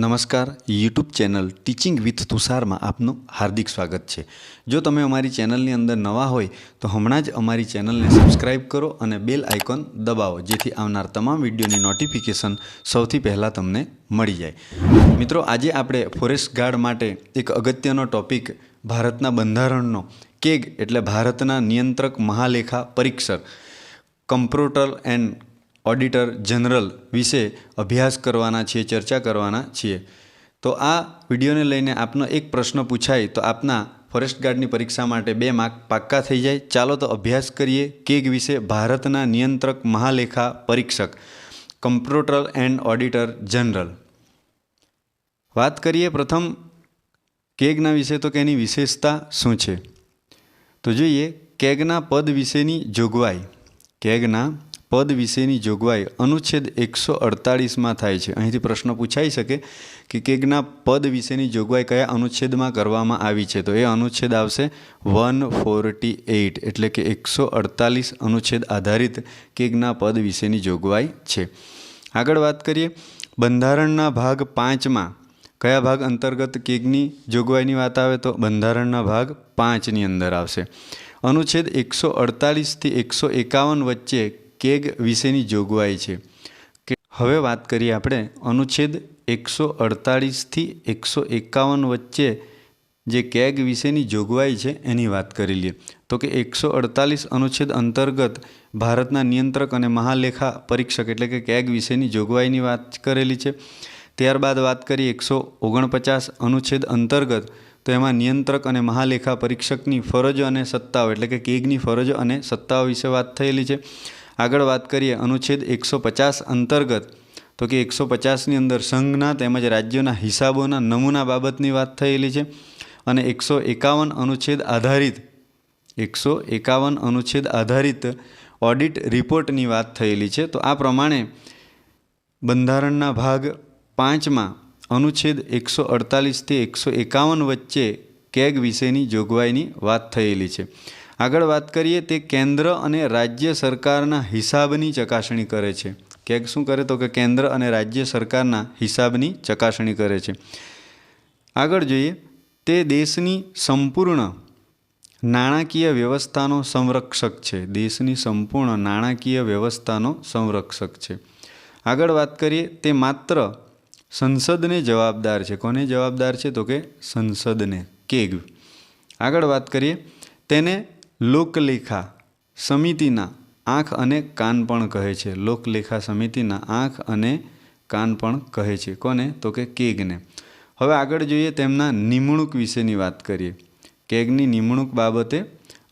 નમસ્કાર YouTube channel teaching with તુષારમાં આપનું હાર્દિક સ્વાગત છે. જો તમે અમારી ચેનલની અંદર નવા હોય, તો હમણાં જ અમારી ચેનલને સબસ્ક્રાઇબ કરો અને બેલ આઇકોન દબાવો, જેથી આવનાર તમામ વિડીયોની નોટિફિકેશન સૌથી પહેલાં તમને મળી જાય. મિત્રો, આજે આપણે ફોરેસ્ટ ગાર્ડ માટે એક અગત્યનો ટોપિક ભારતના બંધારણનો કેગ, એટલે ભારતના નિયંત્રક મહાલેખા પરીક્ષક કમ્પ્યુટર એન્ડ ઓડિટર જનરલ વિશે અભ્યાસ કરવાના છીએ, ચર્ચા કરવાના છીએ. તો આ વિડીયોને લઈને આપનો એક પ્રશ્ન પૂછાય, તો આપના ફોરેસ્ટ ગાર્ડની પરીક્ષા માટે બે માર્ક પાક્કા થઈ જાય. ચાલો તો અભ્યાસ કરીએ કેગ વિશે ભારતના નિયંત્રક મહાલેખા પરીક્ષક, કમ્પ્યુટર એન્ડ ઓડિટર જનરલ. વાત કરીએ પ્રથમ કેગના વિશે, તો કે એની વિશેષતા શું છે? તો જોઈએ, કેગના પદ વિશેની જોગવાઈ. કેગના પદ વિશેની જોગવાઈ અનુચ્છેદ એકસો અડતાળીસમાં થાય છે. અહીંથી પ્રશ્ન પૂછાઈ શકે કે કેગના પદ વિશેની જોગવાઈ કયા અનુચ્છેદમાં કરવામાં આવી છે? તો એ અનુચ્છેદ આવશે વન ફોર્ટી એઇટ, એટલે કે એકસો અડતાલીસ અનુચ્છેદ આધારિત કેગના પદ વિશેની જોગવાઈ છે. આગળ વાત કરીએ. બંધારણના ભાગ પાંચમાં કયા ભાગ અંતર્ગત કેગની જોગવાઈની વાત આવે? તો બંધારણના ભાગ પાંચની અંદર આવશે. અનુચ્છેદ એકસો અડતાલીસથી એકસો એકાવન વચ્ચે કેગ વિશેની જોગવાઈ છે. કે હવે વાત કરીએ આપણે અનુચ્છેદ એકસો અડતાળીસથી એકસો એકાવન વચ્ચે જે કેગ વિશેની જોગવાઈ છે એની વાત કરી લઈએ. તો કે એકસો અડતાલીસ અનુચ્છેદ અંતર્ગત ભારતના નિયંત્રક અને મહાલેખા પરીક્ષક એટલે કે કેગ વિશેની જોગવાઈની વાત કરેલી છે. ત્યારબાદ વાત કરી એકસો ઓગણપચાસ અનુચ્છેદ અંતર્ગત, તો એમાં નિયંત્રક અને મહાલેખા પરીક્ષકની ફરજો અને સત્તાઓ એટલે કે કેગની ફરજો અને સત્તાઓ વિશે વાત થયેલી છે. આગળ વાત કરીએ અનુચ્છેદ એકસો પચાસ અંતર્ગત. તો કે એકસો પચાસની અંદર સંઘના તેમજ રાજ્યોના હિસાબોના નમૂના બાબતની વાત થયેલી છે. અને એકસો એકાવન અનુચ્છેદ આધારિત, એકસો એકાવન અનુચ્છેદ આધારિત ઓડિટ રિપોર્ટની વાત થયેલી છે. તો આ પ્રમાણે બંધારણના ભાગ પાંચમાં અનુચ્છેદ એકસો અડતાલીસથી એકસો એકાવન વચ્ચે કેગ વિશેની જોગવાઈની વાત થયેલી છે. આગળ વાત કરીએ, તે કેન્દ્ર અને રાજ્ય સરકારના હિસાબની ચકાસણી કરે છે. કેક શું કરે તો કે કેન્દ્ર અને રાજ્ય સરકારના હિસાબની ચકાસણી કરે છે. આગળ જોઈએ, તે દેશની સંપૂર્ણ નાણાકીય વ્યવસ્થાનો સંરક્ષક છે. દેશની સંપૂર્ણ નાણાકીય વ્યવસ્થાનો સંરક્ષક છે. આગળ વાત કરીએ, તે માત્ર સંસદને જવાબદાર છે. કોને જવાબદાર છે તો કે સંસદને? કેગ. આગળ વાત કરીએ, તેને લોકલેખા સમિતિના આંખ અને કાન પણ કહે છે. લોકલેખા સમિતિના આંખ અને કાન પણ કહે છે. કોને? તો કે કેગને. હવે આગળ જોઈએ તેમના નિમણૂક વિશેની વાત કરીએ. કેગની નિમણૂક બાબતે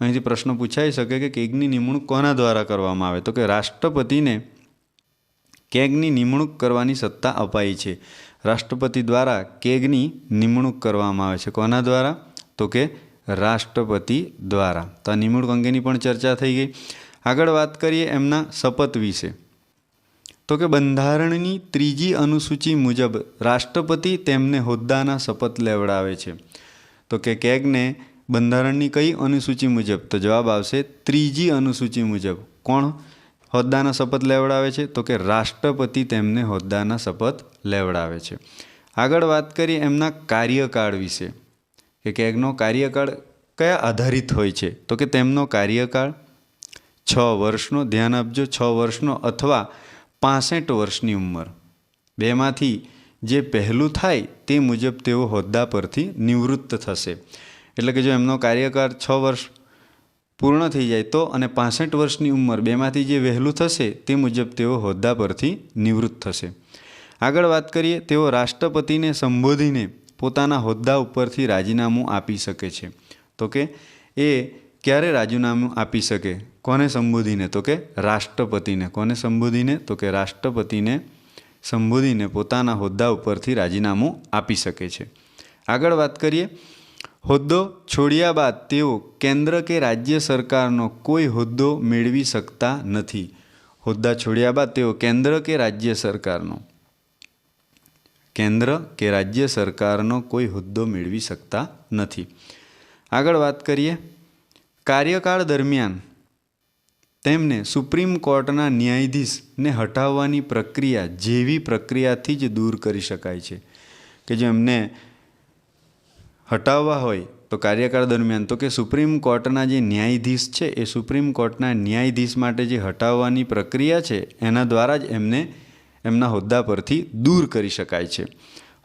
અહીંથી પ્રશ્ન પૂછાઈ શકે કે કેગની નિમણૂક કોના દ્વારા કરવામાં આવે? તો કે રાષ્ટ્રપતિને કેગની નિમણૂક કરવાની સત્તા અપાઈ છે. રાષ્ટ્રપતિ દ્વારા કેગની નિમણૂક કરવામાં આવે છે. કોના દ્વારા? તો કે રાષ્ટ્રપતિ દ્વારા. તો આ નિમણૂક અંગેની પણ ચર્ચા થઈ ગઈ. આગળ વાત કરીએ એમના શપથ વિશે. તો કે બંધારણની ત્રીજી અનુસૂચિ મુજબ રાષ્ટ્રપતિ તેમને હોદ્દાના શપથ લેવડાવે છે. તો કે કેગને બંધારણની કઈ અનુસૂચિ મુજબ? તો જવાબ આવશે ત્રીજી અનુસૂચિ મુજબ. કોણ હોદ્દાના શપથ લેવડાવે છે? તો કે રાષ્ટ્રપતિ તેમને હોદ્દાના શપથ લેવડાવે છે. આગળ વાત કરીએ એમના કાર્યકાળ વિશે. કે કેગનો કાર્યકાળ કયા આધારિત હોય છે? તો કે તેમનો કાર્યકાળ છ વર્ષનો, ધ્યાન આપજો, છ વર્ષનો અથવા પાસઠ વર્ષની ઉંમર. બેમાંથી જે પહેલું થાય તે મુજબ તેઓ હોદ્દા પરથી નિવૃત્ત થશે. એટલે કે જો એમનો કાર્યકાળ છ વર્ષ પૂર્ણ થઈ જાય તો અને પાસઠ વર્ષની ઉંમર બેમાંથી જે વહેલું થશે તે મુજબ તેઓ હોદ્દા પરથી નિવૃત્ત થશે. આગળ વાત કરીએ, તેઓ રાષ્ટ્રપતિને સંબોધીને પોતાના હોદ્દા ઉપરથી રાજીનામું આપી શકે છે. તો કે એ ક્યારે રાજીનામું આપી શકે? કોને સંબોધીને? તો કે રાષ્ટ્રપતિને. કોને સંબોધીને? તો કે રાષ્ટ્રપતિને સંબોધીને પોતાના હોદ્દા ઉપરથી રાજીનામું આપી શકે છે. આગળ વાત કરીએ. હોદ્દો છોડ્યા બાદ તેઓ કેન્દ્ર કે રાજ્ય સરકારનો કોઈ હોદ્દો મેળવી શકતા નથી. હોદ્દા છોડ્યા બાદ તેઓ કેન્દ્ર કે રાજ્ય સરકારનો. કેન્દ્ર કે રાજ્ય સરકારનો કોઈ હોદ્દો મેળવી શકતા નથી. આગળ વાત કરીએ. કાર્યકાળ દરમિયાન તેમને સુપ્રીમ કોર્ટના ન્યાયાધીશને હટાવવાની પ્રક્રિયા જેવી પ્રક્રિયાથી જ દૂર કરી શકાય છે કે જો એમને હટાવવા હોય તો કાર્યકાળ દરમિયાન. તો કે સુપ્રીમ કોર્ટના જે ન્યાયાધીશ છે એ સુપ્રીમ કોર્ટના ન્યાયાધીશ માટે જે હટાવવાની પ્રક્રિયા છે એના દ્વારા જ એમને એમના હોદ્દા પરથી દૂર કરી શકાય છે.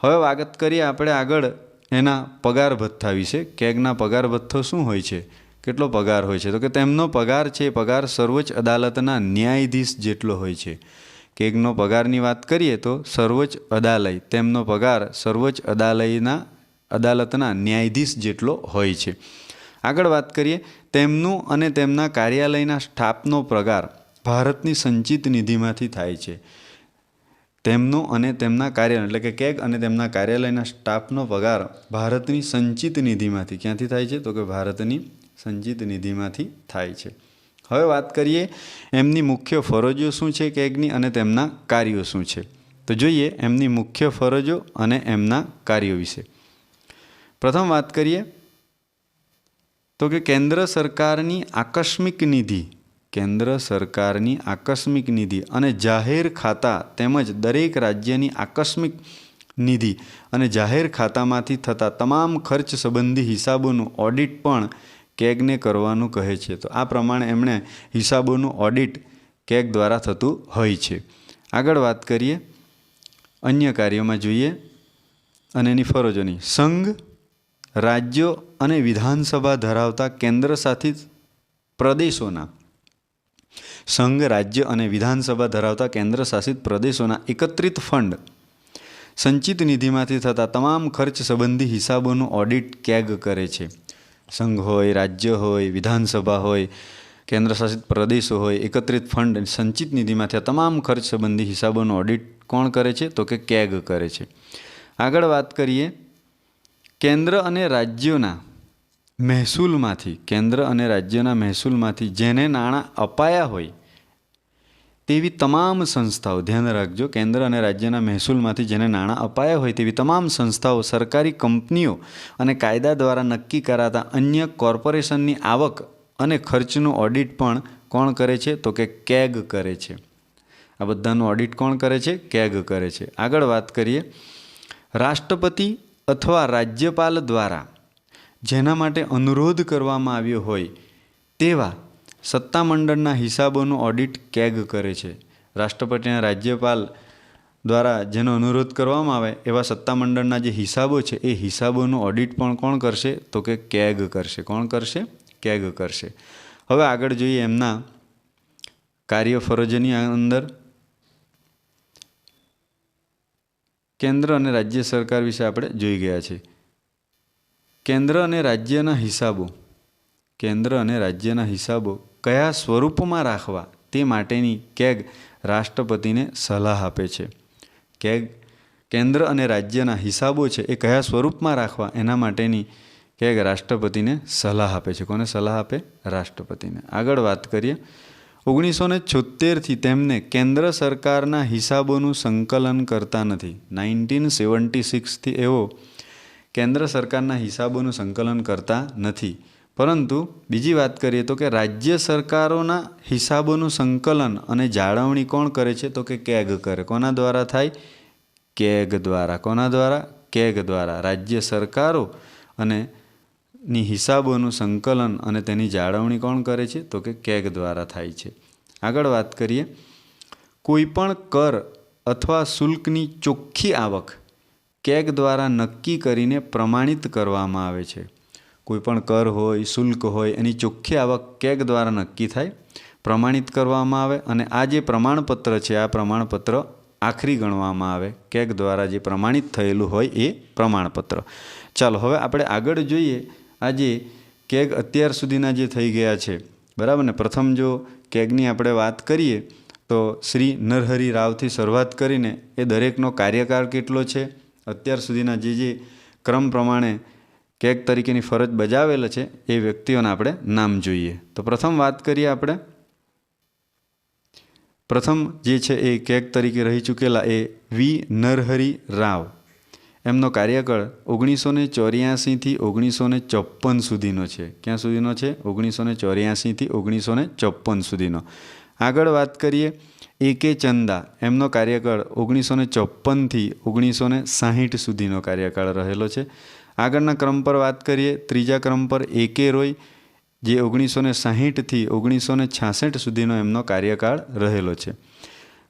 હવે વાત કરીએ આપણે આગળ એના પગાર ભથ્થા વિશે. કેગના પગાર ભથ્થો શું હોય છે? કેટલો પગાર હોય છે? તો કે તેમનો પગાર છે પગાર સર્વોચ્ચ અદાલતના ન્યાયાધીશ જેટલો હોય છે. કેગનો પગારની વાત કરીએ તો સર્વોચ્ચ અદાલય. તેમનો પગાર સર્વોચ્ચ અદાલયના, અદાલતના ન્યાયાધીશ જેટલો હોય છે. આગળ વાત કરીએ. તેમનું અને તેમના કાર્યાલયના સ્ટાફનો પગાર ભારતની સંચિત નિધિમાંથી થાય છે. તેમનો અને તેમના કાર્ય એટલે કે કેગ અને તેમના કાર્યાલયના સ્ટાફનો પગાર ભારતની સંચિત નિધિમાંથી. ક્યાંથી થાય છે? તો કે ભારતની સંચિત નિધિમાંથી થાય છે. હવે વાત કરીએ એમની મુખ્ય ફરજો શું છે કેગની અને તેમના કાર્યો શું છે? તો જોઈએ એમની મુખ્ય ફરજો અને એમના કાર્યો વિશે. પ્રથમ વાત કરીએ તો કે કેન્દ્ર સરકારની આકસ્મિક નિધિ કેન્દ્ર સરકારની આકસ્મિક નિધિ અને જાહેર ખાતા તેમજ દરેક રાજ્યની આકસ્મિક નિધિ અને જાહેર ખાતામાંથી થતા તમામ ખર્ચ સંબંધી હિસાબોનું ઓડિટ પણ કેગને કરવાનું કહે છે. તો આ પ્રમાણે એમણે હિસાબોનું ઓડિટ કેગ દ્વારા થતું હોય છે. આગળ વાત કરીએ. અન્ય કાર્યોમાં જોઈએ. અને એની ફરજોની. સંઘ, રાજ્યો અને વિધાનસભા ધરાવતા કેન્દ્ર શાસિત પ્રદેશોના સંઘ, રાજ્ય અને વિધાનસભા ધરાવતા કેન્દ્ર શાસિત પ્રદેશોના એકત્રિત ફંડ સંચિત નિધિમાંથી થતા તમામ ખર્ચ સંબંધી હિસાબોનું ઓડિટ કેગ કરે છે. સંઘ હોય, રાજ્ય હોય, વિધાનસભા હોય, કેન્દ્ર શાસિત પ્રદેશો હોય, એકત્રિત ફંડ સંચિત નિધિમાંથી તમામ ખર્ચ સંબંધી હિસાબોનું ઓડિટ કોણ કરે છે? તો કે કેગ કરે છે. આગળ વાત કરીએ, કેન્દ્ર અને રાજ્યોના મહેસૂલમાંથી, કેન્દ્ર અને રાજ્યના મહેસૂલમાંથી જેને નાણાં અપાયા હોય, તેવી તમામ સંસ્થાઓ, ધ્યાન રાખજો, કેન્દ્ર અને રાજ્યના મહેસૂલમાંથી જેને નાણાં અપાયા હોય, તેવી તમામ સંસ્થાઓ, સરકારી કંપનીઓ અને કાયદા દ્વારા નક્કી કરાતા અન્ય કોર્પોરેશનની આવક અને ખર્ચનું ઓડિટ પણ કોણ કરે છે? તો કે કેગ કરે છે. આ બધાનું ઓડિટ કોણ કરે છે? કેગ કરે છે. આગળ વાત કરીએ. રાષ્ટ્રપતિ અથવા રાજ્યપાલ દ્વારા જેના માટે અનુરોધ કરવામાં આવ્યો હોય, તેવા સત્તામંડળના હિસાબોનું ઓડિટ કેગ કરે છે. રાષ્ટ્રપતિના રાજ્યપાલ દ્વારા જેનો અનુરોધ કરવામાં આવે, એવા સત્તામંડળના જે હિસાબો છે, એ હિસાબોનું ઓડિટ પણ કોણ કરશે? તો કે કેગ કરશે. કોણ કરશે? કેગ કરશે. હવે આગળ જોઈએ એમના કાર્ય ફરજની અંદર. કેન્દ્ર અને રાજ્ય સરકાર વિશે આપણે જોઈ ગયા છે. કેન્દ્ર અને રાજ્યના હિસાબો. કેન્દ્ર અને રાજ્યના હિસાબો કયા સ્વરૂપમાં રાખવા તે માટેની કેગ રાષ્ટ્રપતિને સલાહ આપે છે. કેગ કેન્દ્ર અને રાજ્યના હિસાબો છે એ કયા સ્વરૂપમાં રાખવા એના માટેની કેગ રાષ્ટ્રપતિને સલાહ આપે છે. કોને સલાહ આપે? રાષ્ટ્રપતિને. આગળ વાત કરીએ. ઓગણીસો ને છોતેરથી તેમને કેન્દ્ર સરકારના હિસાબોનું સંકલન કરતા નથી. નાઇન્ટીન સેવન્ટી સિક્સથી એવો કેન્દ્ર સરકારના હિસાબોનું સંકલન કરતા નથી. પરંતુ બીજી વાત કરીએ તો કે રાજ્ય સરકારોના હિસાબોનું સંકલન અને જાળવણી કોણ કરે છે? તો કે કેગ કરે. કોના દ્વારા થાય? કેગ દ્વારા. કોના દ્વારા? કેગ દ્વારા. રાજ્ય સરકારો અને ની હિસાબોનું સંકલન અને તેની જાળવણી કોણ કરે છે? તો કે કેગ દ્વારા થાય છે. આગળ વાત કરીએ. કોઈપણ કર અથવા શુલ્કની ચોખ્ખી આવક કેગ દ્વારા નક્કી કરીને પ્રમાણિત કરવામાં આવે છે. કોઈપણ કર હોય, શુલ્ક હોય, એની ચોખ્ખી આવક કેગ દ્વારા નક્કી થાય, પ્રમાણિત કરવામાં આવે અને આ જે પ્રમાણપત્ર છે, આ પ્રમાણપત્ર આખરી ગણવામાં આવે. કેગ દ્વારા જે પ્રમાણિત થયેલું હોય એ પ્રમાણપત્ર. ચાલો, હવે આપણે આગળ જોઈએ આજે કેગ અત્યાર સુધીના જે થઈ ગયા છે. બરાબર ને? પ્રથમ જો કેગની આપણે વાત કરીએ, તો શ્રી નરહરી રાવથી શરૂઆત કરીને એ દરેકનો કાર્યકાળ કેટલો છે? અત્યાર સુધીના જે જે ક્રમ પ્રમાણે કેક તરીકેની ફરજ બજાવેલ છે, એ વ્યક્તિઓના આપણે નામ જોઈએ. તો પ્રથમ વાત કરીએ આપણે. પ્રથમ જે છે એ કેક તરીકે રહી ચૂકેલા એ વી નરહરી રાવ. એમનો કાર્યકાળ ઓગણીસો ને ચોર્યાસીથી ઓગણીસો ને ચોપ્પન સુધીનો છે. ક્યાં સુધીનો છે? ઓગણીસો ને ચોર્યાસીથી ઓગણીસો ને ચોપ્પન સુધીનો. આગળ વાત કરીએ, એ કે ચંદા. એમનો કાર્યકાળ ઓગણીસો ને ચોપનથી ઓગણીસો ને સાહીઠ સુધીનો કાર્યકાળ રહેલો છે. આગળના ક્રમ પર વાત કરીએ, ત્રીજા ક્રમ પર એ કે રોય, જે ઓગણીસો ને સાહીઠથી ઓગણીસો ને છાસઠ સુધીનો એમનો કાર્યકાળ રહેલો છે.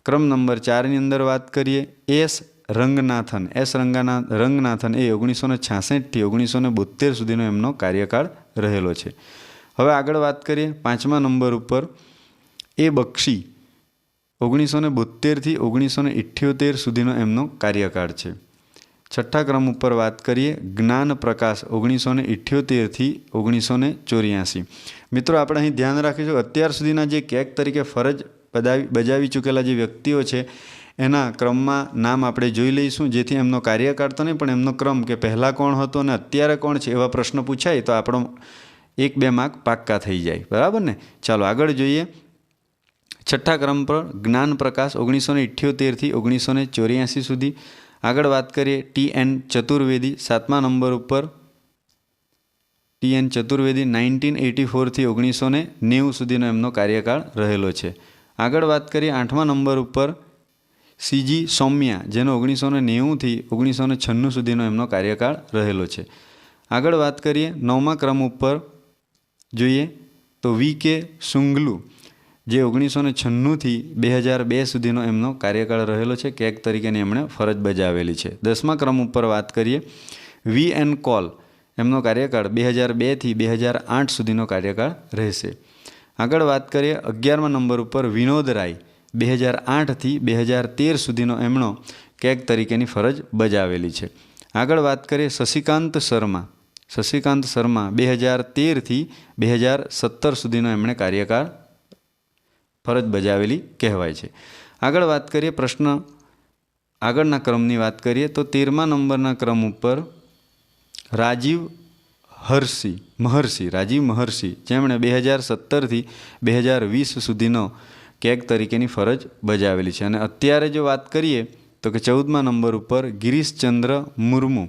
ક્રમ નંબર ચારની અંદર વાત કરીએ, એસ રંગનાથન. એસ રંગાના, રંગનાથન એ ઓગણીસો ને છાસઠથી ઓગણીસો ને બોતેર સુધીનો એમનો કાર્યકાળ રહેલો છે. હવે આગળ વાત કરીએ, પાંચમા નંબર ઉપર એ બક્ષી ઓગણીસો ને બોતેરથી ઓગણીસો ને ઇઠ્યોતેર સુધીનો એમનો કાર્યકાળ છે. છઠ્ઠા ક્રમ ઉપર વાત કરીએ, જ્ઞાન પ્રકાશ ઓગણીસો ને ઇઠ્યોતેરથી ઓગણીસો ને ચોર્યાસી. મિત્રો, આપણે અહીં ધ્યાન રાખીશું, અત્યાર સુધીના જે કેક તરીકે ફરજ બજાવી બજાવી ચૂકેલા જે વ્યક્તિઓ છે, એના ક્રમમાં નામ આપણે જોઈ લઈશું, જેથી એમનો કાર્યકાળ તો નહીં, પણ એમનો ક્રમ કે પહેલાં કોણ હતો અને અત્યારે કોણ છે એવા પ્રશ્ન પૂછાય તો આપણો એક બે માર્ક પાક્કા થઈ જાય. બરાબર ને? ચાલો આગળ જોઈએ. છઠ્ઠા ક્રમ પર જ્ઞાન પ્રકાશ ઓગણીસો ને ઇઠ્યોતેરથી ઓગણીસો ને ચોર્યાસી સુધી. આગળ વાત કરીએ ટી એન ચતુર્વેદી સાતમા નંબર ઉપર. T N Chaturvedi nineteen eighty ફોરથી ઓગણીસો ને નેવું સુધીનો એમનો કાર્યકાળ રહેલો છે. આગળ વાત કરીએ આઠમા નંબર ઉપર. સીજી સૌમ્યા, જેનો ઓગણીસો ને નેવુંથી ઓગણીસો ને છન્નું સુધીનો એમનો કાર્યકાળ રહેલો છે. આગળ વાત કરીએ નવમા ક્રમ ઉપર. જોઈએ તો વી કે સુંગલુ જે ઓગણીસો ને છન્નુંથી બે હજાર બે સુધીનો એમનો કાર્યકાળ રહેલો છે કેક તરીકેની એમણે ફરજ બજાવેલી છે. દસમા ક્રમ ઉપર વાત કરીએ, વી એન કોલ એમનો કાર્યકાળ બે હજાર બેથી બે હજાર આઠ સુધીનો કાર્યકાળ રહેશે. આગળ વાત કરીએ, અગિયારમા નંબર ઉપર વિનોદ રાય બે હજાર આઠથી બે હજાર તેર સુધીનો એમનો કેક તરીકેની ફરજ બજાવેલી છે. આગળ વાત કરીએ, શશિકાંત શર્મા. શશિકાંત શર્મા બે હજાર તેરથી બે હજાર સત્તર સુધીનો એમણે કાર્યકાળ ફરજ બજાવેલી કહેવાય છે. આગળ વાત કરીએ પ્રશ્ન આગળના ક્રમની વાત કરીએ તો તેરમા નંબરના ક્રમ ઉપર રાજીવ હર્ષિ મહર્ષિ, રાજીવ મહર્ષિ, જેમણે બે હજાર સત્તરથી બે હજાર વીસ સુધીનો કેક તરીકેની ફરજ બજાવેલી છે. અને અત્યારે જો વાત કરીએ તો કે ચૌદમા નંબર ઉપર ગિરીશચંદ્ર મુર્મુ,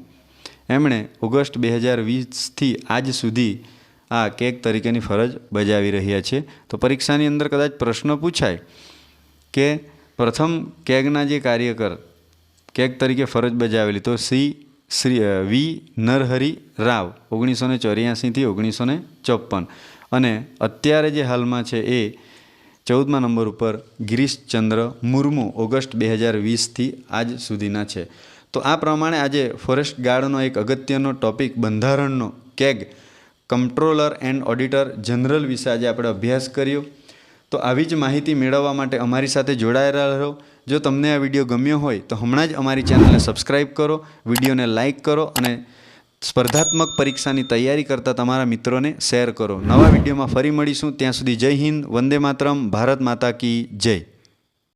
એમણે ઓગસ્ટ બે હજાર વીસથી આજ સુધી આ કેક તરીકેની ફરજ બજાવી રહ્યા છે. તો પરીક્ષાની અંદર કદાચ પ્રશ્ન પૂછાય કે પ્રથમ કેગના જે કાર્યકર કેક તરીકે ફરજ બજાવેલી તો સી, શ્રી વી, નરહરી રાવ ઓગણીસો ને ચોર્યાસીથી ઓગણીસો ને ચોપન અને અત્યારે જે હાલમાં છે એ ચૌદમા નંબર ઉપર ગિરીશચંદ્ર મુર્મુ ઓગસ્ટ બે હજાર વીસથી આજ સુધીના છે. તો આ પ્રમાણે આજે ફોરેસ્ટ ગાર્ડનો એક અગત્યનો topic બંધારણનો CAG controller and auditor general વિશે આજે આપણે અભ્યાસ કર્યો. તો આવી જ માહિતી મેળવવા માટે અમારી સાથે જોડાયેલા રહો. જો તમને આ વીડિયો ગમ્યો હોય, તો હમણાં જ અમારી ચેનલને સબસ્ક્રાઈબ કરો, વિડીયોને લાઇક કરો અને સ્પર્ધાત્મક પરીક્ષાની તૈયારી કરતા તમારા મિત્રોને શેર કરો. નવા વિડીયોમાં ફરી મળીશું. ત્યાં સુધી જય હિન્દ, વંદે માતરમ, ભારત માતા કી જય.